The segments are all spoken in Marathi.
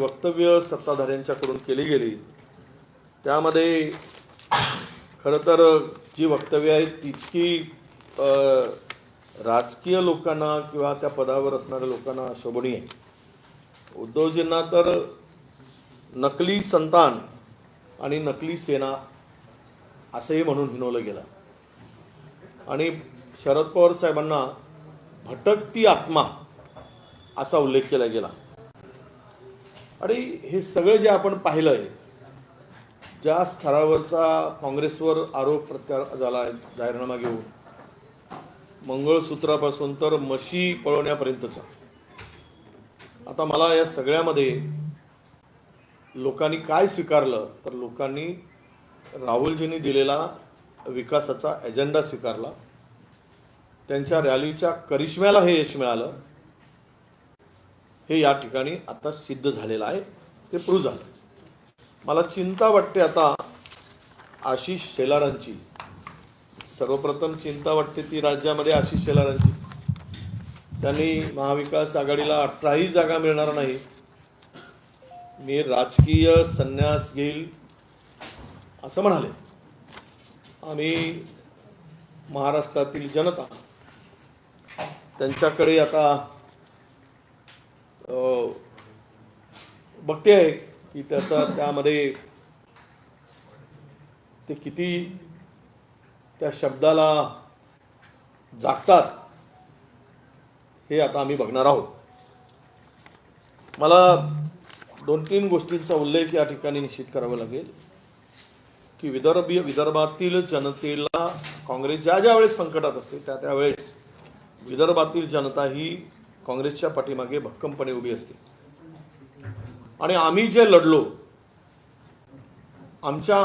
वक्तव्य सत्ताधाऱ्यांच्याकडून केली गेली. त्यामध्ये खरं तर जी वक्तव्य आहेत तितकी राजकीय लोकांना किंवा त्या पदावर असणाऱ्या लोकांना शोभनीय आहे. उद्धवजींना तर नकली संतान आणि नकली सेना असंही म्हणून हिनवलं गेलं. आणि शरद पवार साहेबांना भटकती आत्मा असा उल्लेख केला गेला. आणि हे सगळं जे आपण पाहिलं आहे ज्या स्तरावरचा काँग्रेसवर आरोप प्रत्यार झाला आहे जाहीरनामा घेऊन मंगळसूत्रापासून तर मशी पळवण्यापर्यंतचा. आता मला या सगळ्यामध्ये लोकांनी काय स्वीकारलं तर लोकांनी राहुलजींनी दिलेला विकासाचा एजेंडा स्वीकारला. त्यांच्या रॅलीच्या करिश्म्याला हे यश मिळालं. हे या ठिकाणी आता सिद्ध झालेलं आहे. ते प्रूव्ह झालं. मला चिंता वाटते आता आशिष शेलारांची. सर्वप्रथम चिंता वाटते ती राज्यामध्ये आशिष शेलारांची. त्यांनी महाविकास आघाडीला अठराही जागा मिळणार नाही. मी राजकीय संन्यास घेईल असं म्हणाले. आम्ही महाराष्ट्रातील जनता. त्यांच्याकडे आता बघते आहे की त्याचा त्यामध्ये ते किती त्या शब्दाला जागतात हे आता आम्ही बघणार आहोत. मला दोन तीन गोष्टींचा उल्लेख या ठिकाणी निश्चित करावा लागेल की विदर्भीय विदर्भातील जनतेला काँग्रेस ज्या ज्या वेळेस संकटात असते त्या त्यावेळेस विदर्भातील जनता ही काँग्रेसच्या पाठीमागे भक्कमपणे उभी असते. आणि आम्ही जे लढलो आमच्या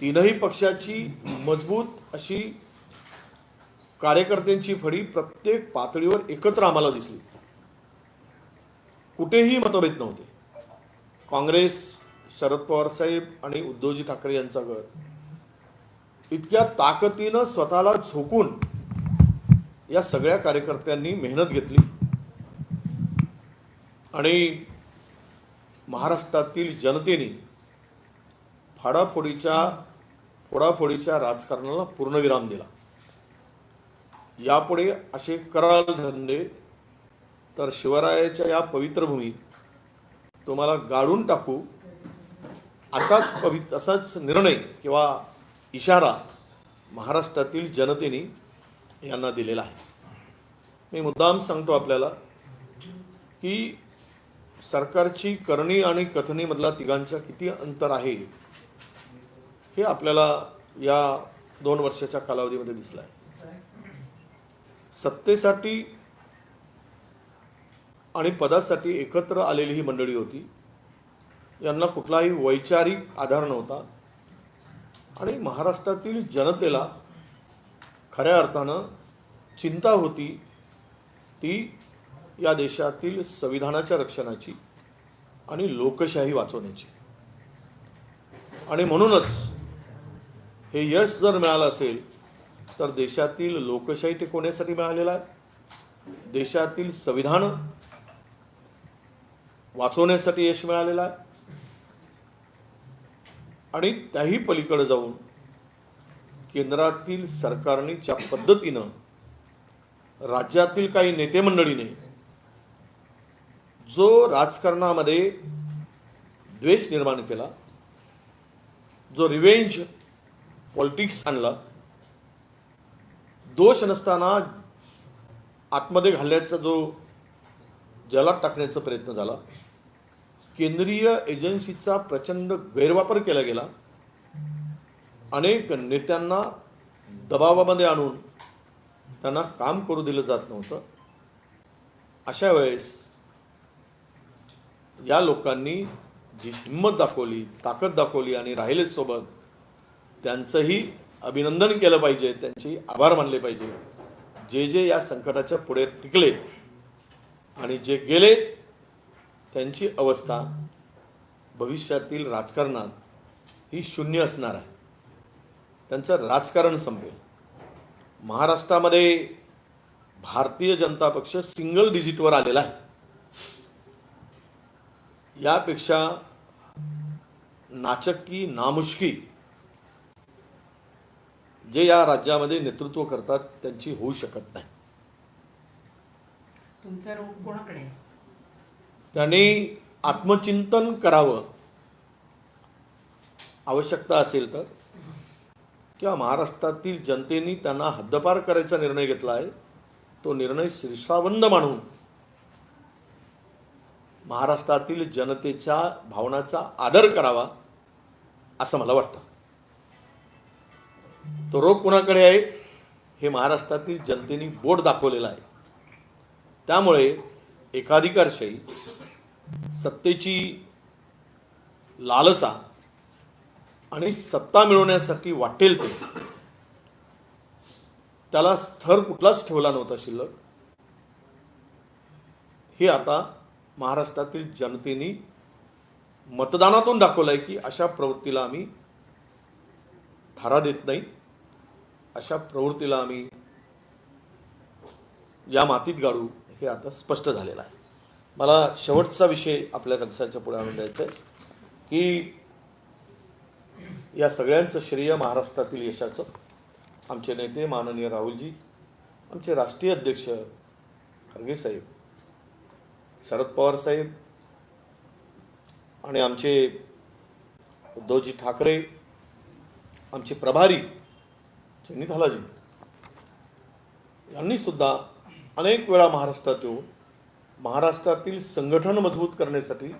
तीनही पक्षाची मजबूत अशी कार्यकर्त्यांची फळी प्रत्येक पातळीवर एकत्र आम्हाला दिसली. कुठेही मतभेद नव्हते. काँग्रेस शरद पवार साहेब आणि उद्धवजी ठाकरे यांचा गट इतक्या ताकदीनं स्वतःला झोकून या सगळ्या कार्यकर्त्यांनी मेहनत घेतली. आणि महाराष्ट्रातील जनतेने फाडाफोडीच्या फोडाफोडीच्या राजकारणाला पूर्णविराम दिला. यापुढे असे कराल धंदे तर शिवरायाच्या या पवित्र भूमीत तुम्हाला गाळून टाकू असाच पवित्र असाच निर्णय किंवा इशारा महाराष्ट्रातील जनतेने यांना दिलेला आहे. मी मुद्दाम सांगतो आपल्याला की सरकारची करणी आणि कथनीमधला तिघांच्या किती अंतर आहे हे आपल्याला या दोन वर्षाच्या कालावधीमध्ये दिसलं आहे. सत्तेसाठी आणि पदासाठी एकत्र आलेली ही मंडळी होती. यांना कुठलाही वैचारिक आधार नव्हता. आणि महाराष्ट्रातील जनतेला खऱ्या अर्थानं चिंता होती ती या देशातील संविधानाच्या रक्षणाची आणि लोकशाही वाचवण्याची. आणि म्हणूनच हे यश जर मिळालं असेल तर देशातील लोकशाही टिकवण्यासाठी मिळालेला आहे देशातील संविधान वाचवण्यासाठी यश मिळालेलं आहे आणि त्याही पलीकडे जाऊन केंद्रातील सरकारने ज्या पद्धतीनं राज्यातील काही नेते मंडळीने जो राजकारणामध्ये द्वेष निर्माण केला जो रिवेंज पॉलिटिक्स आणला दोष नसताना आतमध्ये घालण्याचा जो जलात टाकण्याचा प्रयत्न झाला केंद्रीय एजन्सीचा प्रचंड गैरवापर केला गेला अनेक नेत्यांना दबावामध्ये आणून त्यांना काम करू दिलं जात नव्हतं. अशा वेळेस या लोकांनी जी हिंमत दाखवली ताकद दाखवली आणि राहिले सोबत त्यांचंही अभिनंदन केलं पाहिजे त्यांचे आभार मानले पाहिजे. जे जे या संकटाच्या पुढे टिकले आणि जे गेले त्यांची अवस्था भविष्यातील राजकारणात ही शून्य असणार आहे. त्यांचं राजकारण संपेल. महाराष्ट्रामध्ये भारतीय जनता पक्ष सिंगल डिजिटवर आलेला आहे. यापेक्षा नाचक्की नामुष्की जे या राज्यामध्ये नेतृत्व करतात त्यांची होऊ शकत नाही. तुमचा रोग कोणाकडे आहे? त्यांनी आत्मचिंतन करावं. आवश्यकता असेल तर. किंवा महाराष्ट्रातील जनतेने त्यांना हद्दपार करायचा निर्णय घेतला आहे? तो निर्णय शीर्षाबंद मानून. महाराष्ट्रातील जनतेच्या भावनाचा आदर करावा असं मला वाटतं. तो रोग कोणाकडे आहे? हे महाराष्ट्रातील जनतेने बोट दाखवलेला आहे. त्यामुळे एकाधिकारशाही सत्तेची लालसा आणि सत्ता मिळवण्यासाठी वाटेल ते. त्याला स्थर कुठलाच ठेवला नव्हता शिल्लक. हे आता महाराष्ट्रातील जनतेने मतदानातून दाखवलं आहे की अशा प्रवृत्तीला आम्ही थारा देत नाही. अशा प्रवृत्तीला आम्ही या मातीत गाडू हे आता स्पष्ट झालेलं आहे. मला शेवटचा विषय आपल्या लक्षाच्या पुढे आणून द्यायचा आहे की या सगळ्यांचं श्रेय महाराष्ट्रातील यशाचं. आमचे नेते माननीय राहुलजी आमचे राष्ट्रीय अध्यक्ष खरगे साहेब शरद पवार साहेब आणि आमचे उद्धवजी ठाकरे आमचे प्रभारी चैनीथालाजी यांनी सुद्धा अनेक वेळा महाराष्ट्रात येऊन महाराष्ट्रातील संघटन मजबूत करण्यासाठी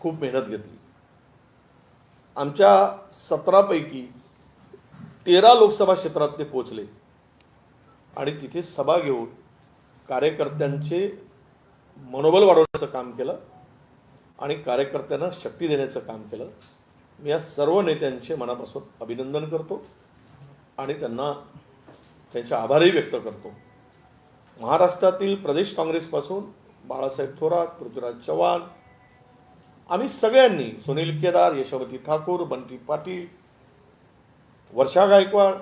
खूप मेहनत घेतली. आमच्या सतरापैकी तेरा लोकसभा क्षेत्रात ते पोचले आणि तिथे सभा घेऊन कार्यकर्त्यांचे मनोबल वाढवण्याचं काम केलं आणि कार्यकर्त्यांना शक्ती देण्याचं काम केलं. मी या सर्व नेत्यांचे मनापासून अभिनंदन करतो आणि त्यांना त्यांचे आभारही व्यक्त करतो. महाराष्ट्रातील प्रदेश काँग्रेसपासून बाळासाहेब थोरात पृथ्वीराज चव्हाण आम्ही सगळ्यांनी सुनील केदार यशोमती ठाकूर बंटी पाटील वर्षा गायकवाड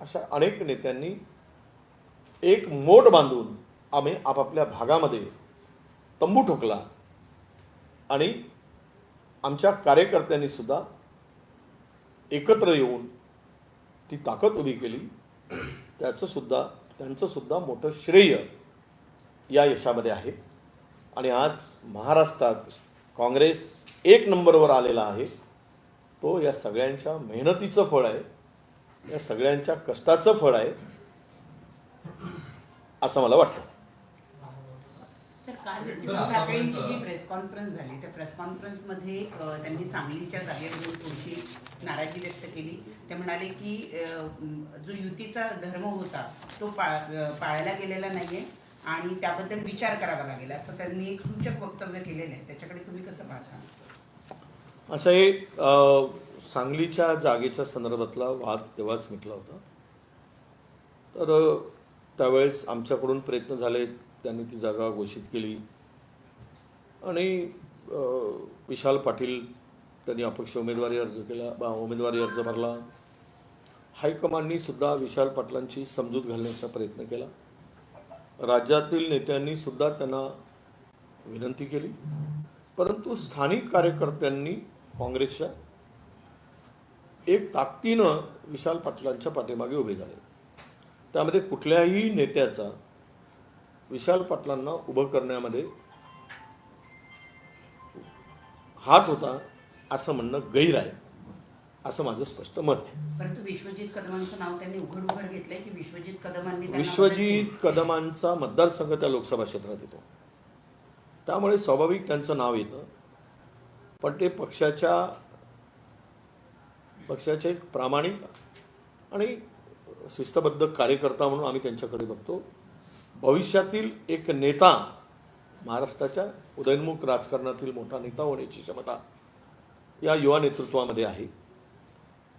अशा अनेक नेत्यांनी एक मोठ बांधून आम्ही आपापल्या भागामध्ये तंबू ठोकला आणि आमच्या कार्यकर्त्यांनी सुद्धा एकत्र येऊन ती ताकद उभी केली. त्याचं सुद्धा त्यांचं सुद्धा मोठं श्रेय या यशामध्ये आहे. आणि आज महाराष्ट्रात काँग्रेस एक नंबरवर आलेला आहे. तो या सगळ्यांच्या मेहनतीचं फळ आहे. या सगळ्यांच्या कष्टाचं फळ आहे. असं मला वाटतं. सर काल उद्धव ठाकरेंची जी प्रेस कॉन्फरन्स झाली त्या प्रेस कॉन्फरन्समध्ये त्यांनी सांगलीच्या जागेवरून थोडीशी नाराजी व्यक्त केली. ते म्हणाले की जो युतीचा धर्म होता तो पाळ पाळला गेलेला नाहीये. आणि त्याबद्दल विचार करावा लागेल. असं त्यांनी एक सूचक वक्तव्य केलेलं आहे. त्याच्याकडे तुम्ही कसं पाहता? असं हे सांगलीच्या जागेच्या संदर्भातला वाद तेव्हाच मिटला होता. तर त्यावेळेस आमच्याकडून प्रयत्न झाले त्यांनी ती जागा घोषित केली. आणि विशाल पाटील त्यांनी अपक्ष उमेदवारी अर्ज केला बा उमेदवारी अर्ज भरला. हायकमांडनी सुद्धा विशाल पाटलांची समजूत घालण्याचा प्रयत्न केला. राज्यातील नेत्यांनी सुद्धा त्यांना विनंती केली. परंतु स्थानिक कार्यकर्त्यांनी काँग्रेसच्या एक ताकदीनं विशाल पाटलांच्या पाठीमागे उभे झाले. त्यामध्ये कुठल्याही नेत्याचा विशाल पाटलांना उभं करण्यामध्ये हात होता असं म्हणणं गैर आहे. असं माझं स्पष्ट मत आहे. परंतु विश्वजित कदमांचं नाव त्यांनी उघड उघड घेतलंय की विश्वजित कदमांनी त्यांना विश्वजित कदमांचा मतदारसंघ त्या लोकसभा क्षेत्रात येतो. त्यामुळे स्वाभाविक त्यांचं नाव येतं. पण ते पक्षाच्या पक्षाचे एक प्रामाणिक आणि शिस्तबद्ध कार्यकर्ता म्हणून आम्ही त्यांच्याकडे बघतो. भविष्यातील एक नेता महाराष्ट्राच्या उदयनमुख राजकारणातील मोठा नेता होण्याची क्षमता या युवा नेतृत्वामध्ये आहे.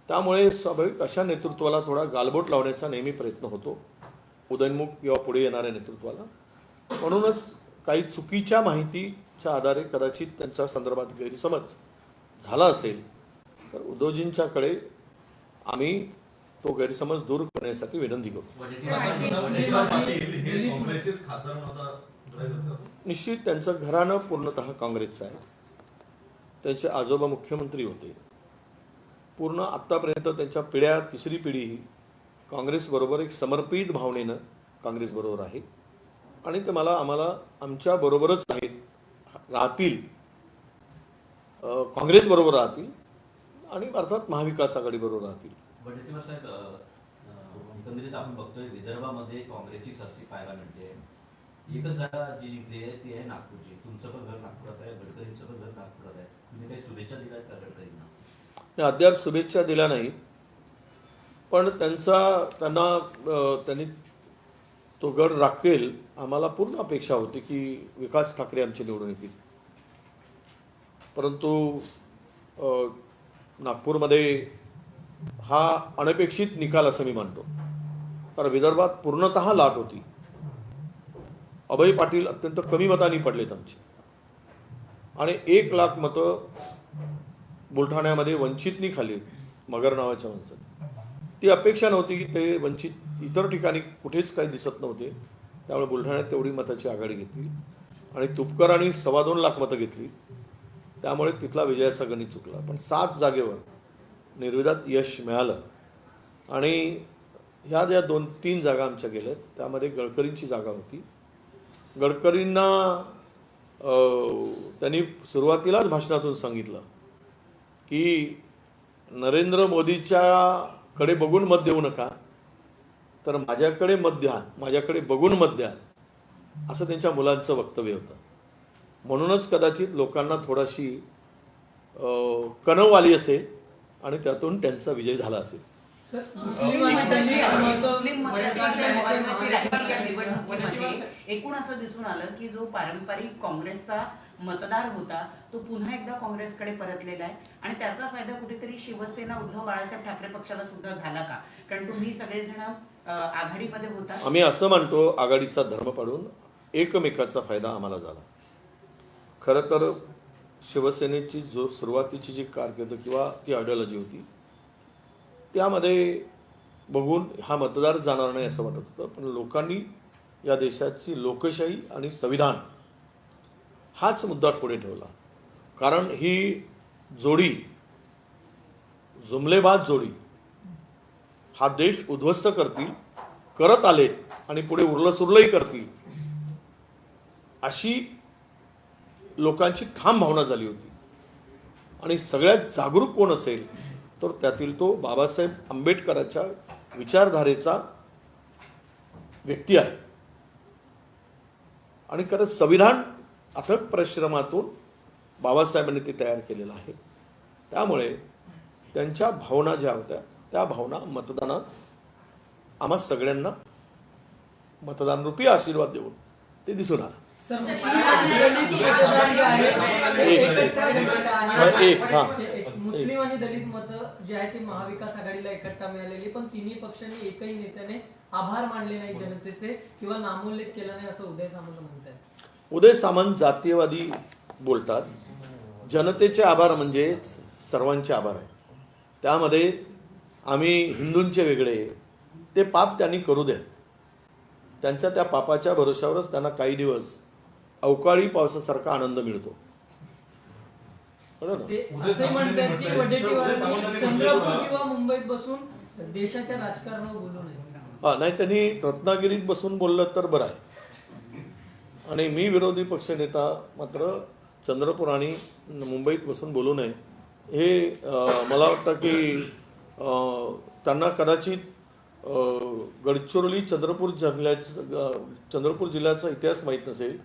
त्यामुळे स्वाभाविक अशा नेतृत्वाला थोडा गालबोट लावण्याचा नेहमी प्रयत्न होतो. उदयनमुख किंवा पुढे येणाऱ्या नेतृत्वाला. म्हणूनच काही चुकीच्या माहितीच्या आधारे कदाचित त्यांच्या संदर्भात गैरसमज झाला असेल तर उद्धवजींच्याकडे आम्ही तो गैरसमज दूर करण्यासाठी विनंती करू निश्चित त्यांचं घराणं पूर्णतः काँग्रेसचं आहे. त्यांचे आजोबा मुख्यमंत्री होते. पूर्ण आत्तापर्यंत त्यांच्या पिढ्या तिसरी पिढी ही काँग्रेसबरोबर एक समर्पित भावनेनं काँग्रेसबरोबर आहे. आणि ते मला आम्हाला आमच्या बरोबरच आहेत राहतील. काँग्रेसबरोबर राहतील आणि अर्थात महाविकास आघाडीबरोबर राहतील. साहेब आपण बघतोय विदर्भामध्ये काँग्रेसची सरसी पाहायला मिळते. एकच जागा जी जिंकली आहे ती आहे नागपूरची. तुमचं पण घर नागपुरात आहे गडकरींचं पण घर नागपुरात आहे. तुम्ही काही शुभेच्छा दिल्या आहेत का गडकरींना? अद्याप शुभेच्छा दिल्या नाही पण त्यांचा त्यांना त्यांनी तो गड राखेल आम्हाला पूर्ण अपेक्षा होती की विकास ठाकरे आमचे निवडून येतील परंतु नागपूरमध्ये हा अनपेक्षित निकाल असं मी मानतो. कारण विदर्भात पूर्णतः लाट होती. अभय पाटील अत्यंत कमी मतांनी पडलेत आमचे. आणि एक लाख मतं बुलढाण्यामध्ये वंचितनी खाली मगर नावाच्या माणसात ती अपेक्षा नव्हती की ते वंचित इतर ठिकाणी कुठेच काही दिसत नव्हते. त्यामुळे बुलढाण्यात तेवढी मताची आघाडी घेतली. आणि तुपकरांनी सव्वा दोन लाख मतं घेतली. त्यामुळे तिथला विजयाचा गणित चुकला. पण सात जागेवर निर्विदात यश मिळालं. आणि ह्या ज्या दोन तीन जागा आमच्या गेल्यात त्यामध्ये गडकरींची जागा होती. गडकरींना त्यांनी सुरुवातीलाच भाषणातून सांगितलं की नरेंद्र मोदीच्या कडे बघून मत देऊ नका तर माझ्याकडे मत द्या माझ्याकडे बघून मत द्या असं त्यांच्या मुलांचं वक्तव्य होतं. म्हणूनच कदाचित लोकांना थोडाशी कणव आली असेल आणि त्यातून त्यांचा विजय झाला असेल. मुस्लिम निवडणुकीमध्ये एकूण असं दिसून आलं की जो पारंपरिक काँग्रेसचा मतदार होता तो पुन्हा एकदा काँग्रेसकडे परतलेला आहे. आणि त्याचा फायदा कुठेतरी शिवसेना उद्धव बाळासाहेब ठाकरे पक्षाला सुद्धा झाला का? कारण तुम्ही सगळेजण आघाडीमध्ये होता. आम्ही असं मानतो आघाडीचा धर्म पाडून एकमेकाचा फायदा आम्हाला झाला. खरं तर शिवसेनेची जो सुरुवातीची जी कारकीर्द किंवा ती आयडिओलॉजी होती त्यामध्ये बघून हा मतदार जाणार नाही असं वाटत होतं. पण लोकांनी या देशाची लोकशाही आणि संविधान हाच मुद्दा पुढे ठेवला. कारण ही जोडी जुमलेबाद जोडी हा देश उद्ध्वस्त करतील करत आले आणि पुढे उरलं सुरलंही करतील अशी लोकांची ठाम भावना झाली होती. आणि सगळ्यात जागरूक कोण असेल तर त्यातील तो बाबासाहेब आंबेडकरांच्या विचारधारेचा व्यक्ती आहे. आणि खरंच संविधान अथक परिश्रमातून बाबासाहेबांनी ते तयार केलेलं आहे. त्यामुळे त्यांच्या भावना ज्या होत्या त्या भावना मतदानात आम्हा सगळ्यांना मतदानरूपी आशीर्वाद देऊन ते दिसून आलं. एक, हा. मुस्लिम आणि दलित मतं जे आहे ते महाविकास आघाडीला एकट्ठा मिळालेली पण तिन्ही पक्षांनी एकही नेत्याने आभार मानले नाही जनतेचे किंवा नामोल्लेख केला नाही असं उदय सामंत म्हणतात उदय सामंत जातीयवादी बोलतात. जनतेचे आभार म्हणजे सर्वांचे आभार आहे. त्यामध्ये आम्ही हिंदूंचे वेगळे ते पाप त्यांनी करू द्या त्यांच्या त्या पापाच्या भरोशावरच त्यांना काही दिवस अवकाळी पावसासारखा आनंद मिळतो? ते असे म्हणतात की वडेट्टीवारांनी चंद्रपूर किंवा मुंबईत बसून देशाच्या राजकारणावर बोलू नये. हा नाही त्यांनी रत्नागिरीत बसून बोललं तर बरं आहे. आणि मी विरोधी पक्षनेता मात्र चंद्रपूर आणि मुंबईत बसून बोलू नये. हे अं, मला वाटतं की अं, त्यांना कदाचित अं, गडचिरोली चंद्रपूर जिल्ह्याचं अं, चंद्रपूर जिल्ह्याचा इतिहास माहीत नसेल.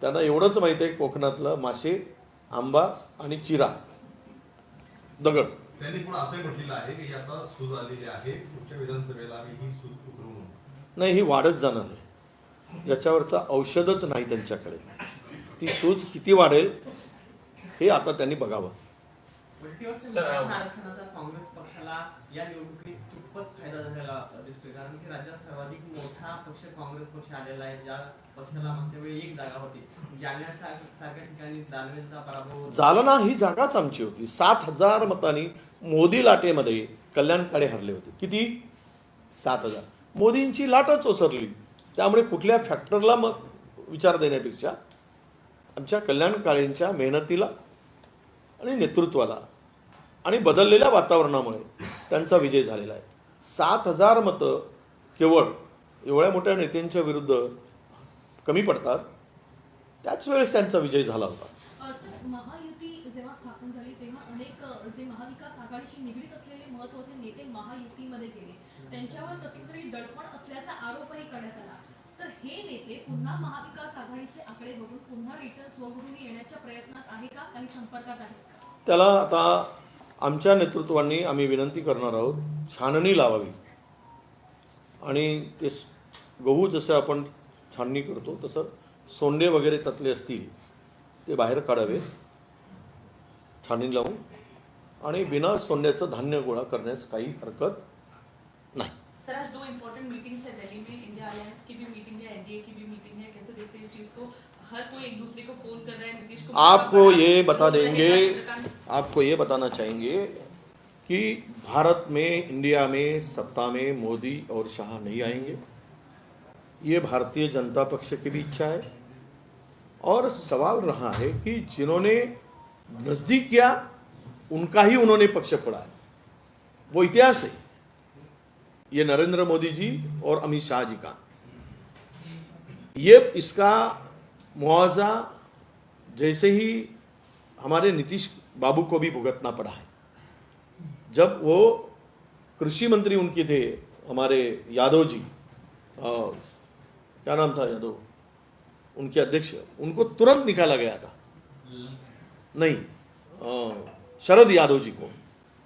त्यांना एवढंच माहीत आहे कोकणातलं मासे आंबा आणि चिरा. दगड. त्यांनी पण असंही म्हटलेलं आहे की आता सूज आलेली आहे. पुढच्या विधानसभेला आम्ही ही सूज उतरवू. नाही ही वाढत जाणार आहे. याच्यावरचा औषधच नाही त्यांच्याकडे. ती सूज किती वाढेल हे आता त्यांनी बघावं. मराठा आरक्षणाचा काँग्रेस पक्षाला या निवडणुकीत कितपत फायदा झालेला दिसतोय. कारण की राज्यात सर्वाधिक मोठा पक्ष काँग्रेस पक्ष आलेला आहे. ज्या पक्षाला मागच्या वेळी एक जागा होती. जालन्या सार- सारख्या ठिकाणी दानवेंचा पराभव होता. जालना ही जागाच आमची होती. सात हजार मतांनी मोदी लाटेमध्ये कल्याण काळे हरले होते. किती? सात हजार. मोदींची लाटच ओसरली. त्यामुळे कुठल्या फॅक्टरला मग विचार देण्यापेक्षा आमच्या कल्याण काळेंच्या मेहनतीला आणि नेतृत्वाला आणि बदललेल्या वातावरणामुळे त्यांचा विजय झालेला आहे. सात हजार मतं केवळ एवढ्या मोठ्या नेत्यांच्या विरुद्ध कमी पडतात. त्याच वेळेस त्यांचा विजय झाला होता. महायुती जेव्हा स्थापन झाली तेव्हा अनेक जे महाविकास आघाडीशी निगडीत असलेले महत्त्वाचे नेते महायुतीमध्ये गेले. त्यांच्यावर कसलं तरी दडपण असल्याचा आरोपही करण्यात आला. तर हे नेते पुन्हा महाविकास आघाडीचे आकडे बघून पुन्हा रिटर्न स्वगृही येण्याच्या प्रयत्नात आहे का आणि संपर्कात आहेत का? त्याला आता आमच्या नेतृत्वाने आम्ही विनंती करणार आहोत छाननी लावावी. आणि ते गहू जसं आपण छाननी करतो तसं सोंडे वगैरे त्यातले असतील ते बाहेर काढावे छाननी लावून. आणि बिना सोंड्याचं धान्य गोळा करण्यास काही हरकत नाही. एनडीए की भी मीटिंग है कैसे देखते हैं इस चीज़ को? हर कोई एक दूसरे को फ़ोन कर रहा है नीतीश कुमार आपको ये बता देंगे आपको ये बताना चाहेंगे कि भारत में इंडिया में सत्ता में मोदी और शाह नहीं आएँगे। ये भारतीय जनता पक्ष की भी इच्छा है। और सवाल रहा है कि जिन्होंने नज़दीक किया उनका ही उन्होंने पक्ष पड़ा है। वो इतिहास है। ये नरेंद्र मोदी जी और अमित शाह जी का। ये इसका मुआवजा जैसे ही हमारे नीतीश बाबू को भी भुगतना पड़ा है। जब वो कृषि मंत्री उनके थे हमारे यादव जी अ, क्या नाम था यादव? उनके अध्यक्ष उनको तुरंत निकाला गया था। नहीं शरद यादव जी को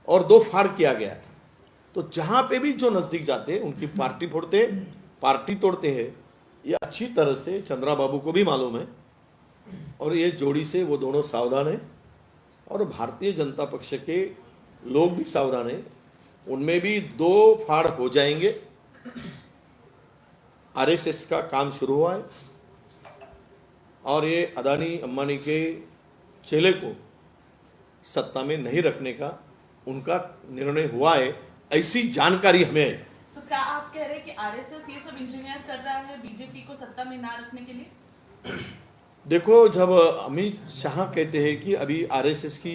और दो फाड़ किया गया था। तो जहाँ पे भी जो नज़दीक जाते उनकी पार्टी फोड़ते पार्टी तोड़ते हैं ये अच्छी तरह से चंद्रा बाबू को भी मालूम है। और ये जोड़ी से वो दोनों सावधान हैं। और भारतीय जनता पक्ष के लोग भी सावधान हैं। उनमें भी दो फाड़ हो जाएँगे। आरएसएस का काम शुरू हुआ है। और ये अदानी अम्बानी के चेले को सत्ता में नहीं रखने का उनका निर्णय हुआ है। ऐसी जानकारी हमें है। सो क्या आप कह रहे हैं कि आरएसएस ये सब इंजीनियर कर रहा है बीजेपी को सत्ता में ना रखने के लिए? देखो, जब अमित शाह कहते हैं कि अभी आरएसएस की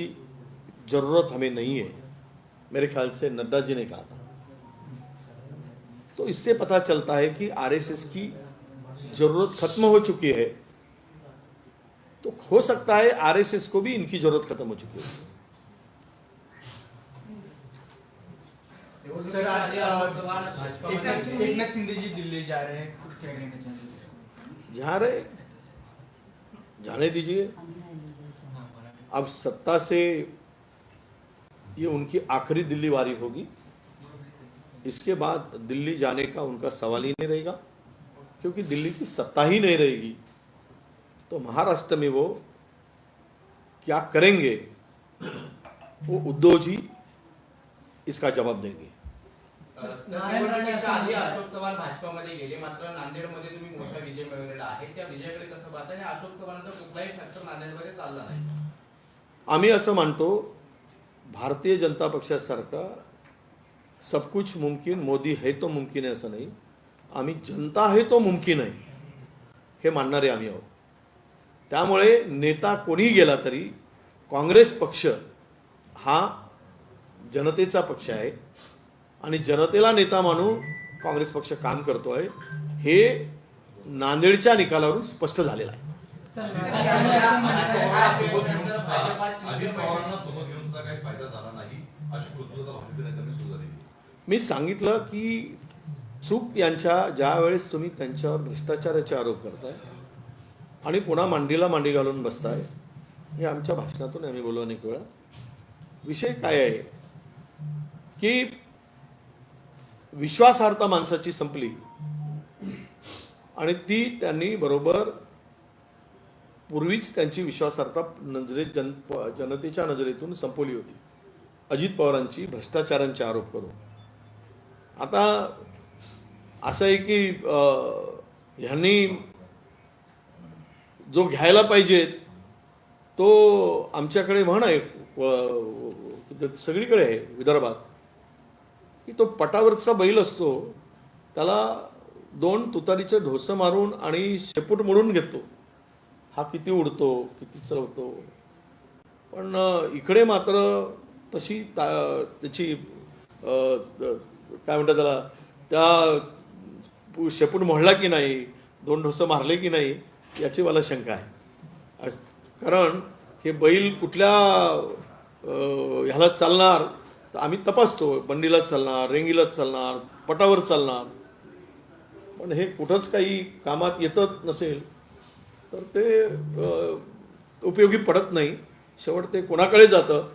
ज़रूरत हमें नहीं है, मेरे ख्याल से नड्डा जी ने कहा था। तो इससे पता चलता है कि आरएसएस की ज़रूरत खत्म हो चुकी है। तो हो सकता है आरएसएस को भी इनकी ज़रूरत खत्म हो चुकी है। सर आज एक नाथ शिंदे जी दिल्ली जा रहे हैं। कुछ कह रहे हैं त्याच्याबद्दल? रहे जाने दीजिए। अब सत्ता से ये उनकी आखिरी दिल्ली वारी होगी। इसके बाद दिल्ली जाने का उनका सवाल ही नहीं रहेगा क्योंकि दिल्ली की सत्ता ही नहीं रहेगी। तो महाराष्ट्र में वो क्या करेंगे? वो उद्धव जी इसका जवाब देंगे। नारायण राणे आधी. अशोक चव्हाण भाजपामध्ये गेले. मात्र नांदेडमध्ये तुम्ही मोठा विजय मिळवलेला आहे. त्या विजयाकडे कसं पाहता? आणि अशोक चव्हाणांचा कुठलाही फॅक्टर नांदेडमध्ये चालला नाही. आम्ही असं मानतो भारतीय जनता पक्षासारखा सब कुछ मुमकिन मोदी है तो मुमकिन आहे असं नाही. आम्ही जनता है तो मुमकिन आहे हे मानणारे आम्ही आहोत. त्यामुळे नेता कोणीही गेला तरी काँग्रेस पक्ष हा जनतेचा पक्ष आहे. आणि जनतेला नेता मानून काँग्रेस पक्ष काम करतो आहे हे नांदेडच्या निकालावरून स्पष्ट झालेलं आहे. मी सांगितलं की चूक यांच्या ज्या वेळेस तुम्ही त्यांच्यावर भ्रष्टाचाराचे आरोप करताय आणि पुन्हा मांडीला मांडी घालून बसताय हे आमच्या भाषणातून आम्ही बोललो अनेक वेळा. विषय काय आहे की विश्वासार्हता माणसाची संपली. आणि ती त्यांनी बरोबर पूर्वीच त्यांची विश्वासार्हता नजरे जन जनतेच्या नजरेतून संपवली होती. अजित पवारांची भ्रष्टाचारांचे आरोप करून. आता असं आहे की ह्यांनी जो घ्यायला पाहिजे तो आमच्याकडे म्हण आहे सगळीकडे आहे विदर्भात. की तो पटावरचा बैल असतो त्याला दोन तुतारीचे ढोसं मारून आणि शेपूट मोडून घेतो. हा किती उडतो किती चढवतो. पण इकडे मात्र तशी ता त्याची काय म्हणतात त्याला त्या शेपूट मोडला की नाही दोन ढोसं मारले की नाही याची मला शंका आहे. कारण हे बैल कुठल्या ह्याला चालणार तर आम्ही तपासतो बंडीलाच चालणार रेंगीलाच चालणार पटावर चालणार. पण हे कुठंच काही कामात येतच नसेल तर ते उपयोगी पडत नाही. शेवट ते कोणाकडे जातं?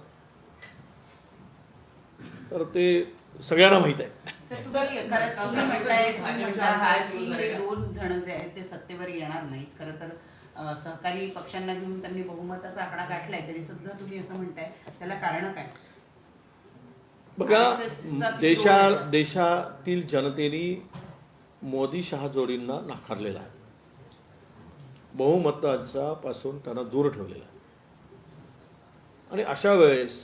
तर ते सगळ्यांना माहीत आहे. दोन जण जे आहेत ते सत्तेवर येणार नाहीत. खरं तर सहकारी पक्षांना घेऊन त्यांनी बहुमताचा आकडा गाठलाय तरी सुद्धा तुम्ही असं म्हणताय. त्याला कारण काय? बघा देशा? देशातील जनतेने मोदी शहा जोडींना नाकारलेला आहे. बहुमतांचा पासून त्यांना दूर ठेवलेला आहे. आणि अशा वेळेस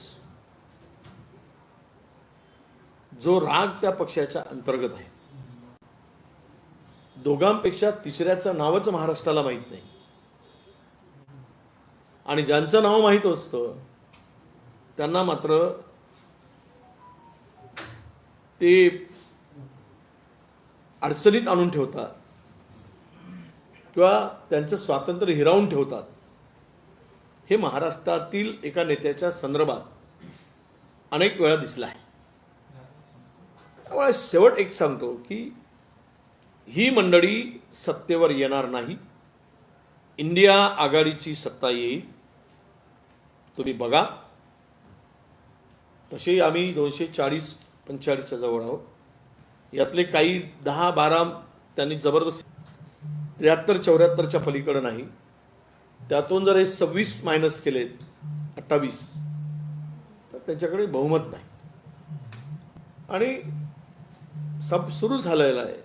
जो राग त्या पक्षाच्या अंतर्गत आहे दोघांपेक्षा तिसऱ्याचं नावच महाराष्ट्राला माहीत नाही. आणि ज्यांचं नाव माहीत असतं त्यांना मात्र ते अडचणीत आणून ठेवतात. किंवा त्यांचं स्वातंत्र्य हिरावून ठेवतात. हे महाराष्ट्रातील एका नेत्याच्या संदर्भात अनेक वेळा दिसलं आहे. त्यामुळे शेवट एक सांगतो की ही मंडळी सत्तेवर येणार नाही. इंडिया आघाडीची सत्ता येईल. तुम्ही बघा. तसे आम्ही दोनशे चाळीस पंचेचाळीसच्या जवळ आहोत. यातले काही दहा बारा त्यांनी जबरदस्त त्र्याहत्तर चौऱ्याहत्तरच्या पलीकडं नाही. त्यातून जर हे सव्वीस मायनस केलेत अठ्ठावीस तर त्यांच्याकडे बहुमत नाही. आणि सब सुरू झालेलं आहे.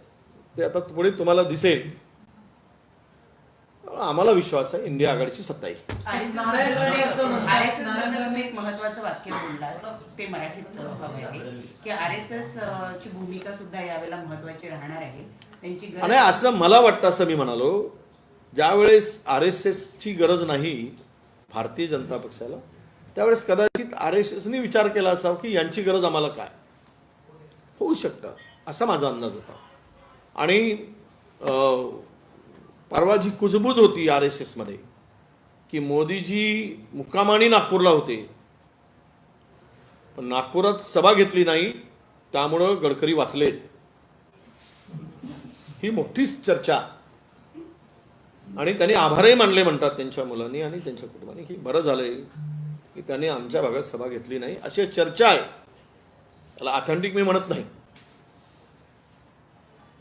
ते आता पुढे तुम्हाला दिसेल. आम्हाला विश्वास आहे इंडिया आघाडीची सत्ता येईल एस एस एक महत्वाचं वाक्य बोललात ते मराठीत हवं आहे की आर एस एस ची भूमिका सुद्धा यावेळेला महत्वाची राहणार आहे. त्यांची गरज- आणि असं मला वाटतं असं मी म्हणालो ज्यावेळेस आर एस एसची गरज नाही भारतीय जनता पक्षाला त्यावेळेस कदाचित आर एस एसनी विचार केला असावा की यांची गरज आम्हाला काय? होऊ शकतं असा माझा अंदाज होता. आणि अं, परवा जी कुजबूज होती आर एस एसमध्ये की मोदीजी मुक्कामानी नागपूरला होते. पण नागपुरात सभा घेतली नाही त्यामुळं गडकरी वाचलेत. ही मोठीच चर्चा. आणि त्यांनी आभारही मानले म्हणतात त्यांच्या मुलांनी आणि त्यांच्या कुटुंबाने की बरं झालंय की त्यांनी आमच्या भागात सभा घेतली नाही. अशी चर्चा आहे. त्याला ऑथेंटिक मी म्हणत नाही.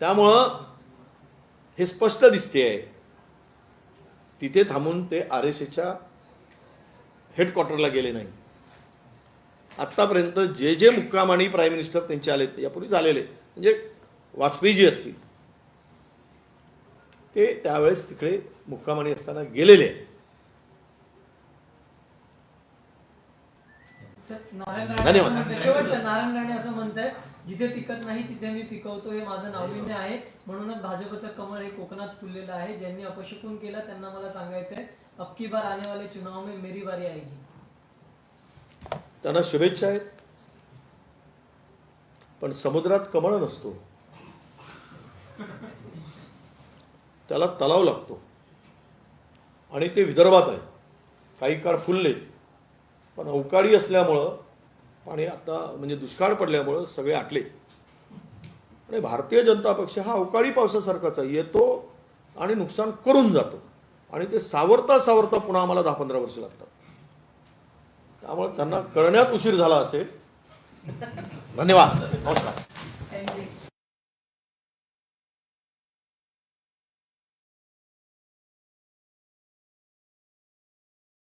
त्यामुळं हे स्पष्ट दिसते आहे. तिथे थांबून ते आर एस एच्या हेडक्वार्टरला गेले नाही. आत्तापर्यंत जे जे मुक्काम आणि प्राईम मिनिस्टर त्यांचे आले यापूर्वी झालेले म्हणजे वाजपेयी जी असतील ते त्यावेळेस तिकडे मुक्कामाने असताना गेलेले धन्यवाद. नारायण राणे असं म्हणताय जिथे पिकत नाही तिथे मी पिकवतो. हे माझं नाविन्य आहे. म्हणूनच भाजपचं कमळ हे कोकणात फुललेलं आहे. ज्यांनी अपशकुन केला त्यांना मला सांगायचंय अबकी बार आने वाले चुनाव में मेरी बारी आएगी. त्यांना शुभेच्छा आहेत. पण समुद्रात कमळ नसतो. त्याला तलाव लागतो. आणि ते विदर्भात आहे. काही काळ फुलले. पण अवकाळी असल्यामुळं पाणी आता म्हणजे दुष्काळ पडल्यामुळं सगळे आटले. आणि भारतीय जनता पक्ष हा अवकाळी पावसासारखाच येतो आणि नुकसान करून जातो. आणि ते सावरता सावरता पुन्हा आम्हाला दहा पंधरा वर्ष लागतात. त्यामुळे त्यांना कळण्यात उशीर झाला असेल. धन्यवाद. नमस्कार.